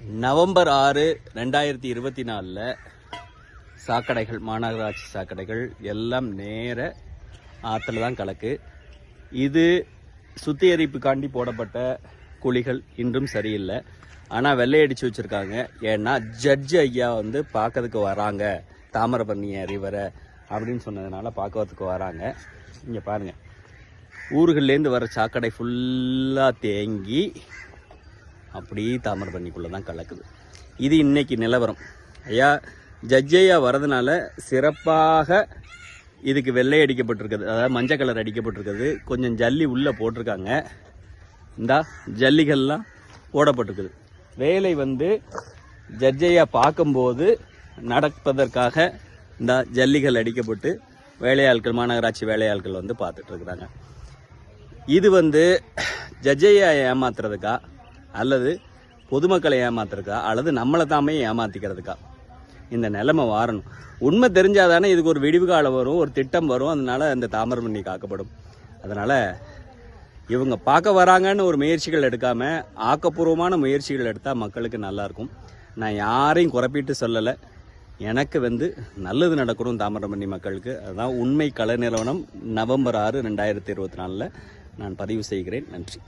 November ஆறு ரெண்டாயிரத்தி இருபத்தி நாலில் சாக்கடைகள் மாநகராட்சி சாக்கடைகள் எல்லாம் நேர ஆற்றுல தான் கலக்கு. இது சுத்திகரிப்புக்காண்டி போடப்பட்ட குழிகள் இன்றும் சரியில்லை. ஆனால் வெள்ளையடிச்சு வச்சுருக்காங்க. ஏன்னா ஜட்ஜ் ஐயா வந்து பார்க்கறதுக்கு வராங்க. தாமிரபரணி ரிவரை அப்படின்னு சொன்னதுனால பார்க்கறதுக்கு வராங்க. இங்கே பாருங்கள் ஊர்கள்லேருந்து வர சாக்கடை ஃபுல்லாக தேங்கி அப்படியே தாமிரபரணிக்குள்ளே தான் கலக்குது. இது இன்னைக்கு நிலவரம். ஐயா ஜட்ஜையா வரதுனால சிறப்பாக இதுக்கு வெள்ளை அடிக்கப்பட்டிருக்குது. அதாவது மஞ்சள் கலர் அடிக்கப்பட்டிருக்குது. கொஞ்சம் ஜல்லி உள்ளே போட்டிருக்காங்க. இந்தா ஜல்லிகள்லாம் போடப்பட்டிருக்குது. வேலை வந்து ஜட்ஜையா பார்க்கும்போது நடப்பதற்காக இந்த ஜல்லிகள் அடிக்கப்பட்டு வேலையாட்கள் மாநகராட்சி வேலையாட்கள் வந்து பார்த்துட்ருக்குறாங்க இது வந்து ஜட்ஜையா ஏமாத்துறதுக்கா? அல்லது பொதுமக்களை ஏமாத்துறக்கா அல்லது நம்மளை தாமே ஏமாத்திக்கிறதுக்கா? இந்த நிலைமை வாரணும். உண்மை தெரிஞ்சாதானே இதுக்கு ஒரு விடிவு காலம் வரும் ஒரு திட்டம் வரும். அதனால இந்த தாமரமண்ணி காக்கப்படும். அதனால் இவங்க பார்க்க வராங்கன்னு ஒரு முயற்சிகள் எடுக்காமல் ஆக்கப்பூர்வமான முயற்சிகள் எடுத்தால் மக்களுக்கு நல்லாயிருக்கும் நான் யாரையும் குறைப்பிட்டு சொல்லலை. எனக்கு வந்து நல்லது நடக்கணும் தாமிரபரணி மக்களுக்கு. அதுதான் உண்மை கலை நிறுவனம் நவம்பர் ஆறு ரெண்டாயிரத்தி இருபத்தி நாலில் நான் பதிவு செய்கிறேன். நன்றி.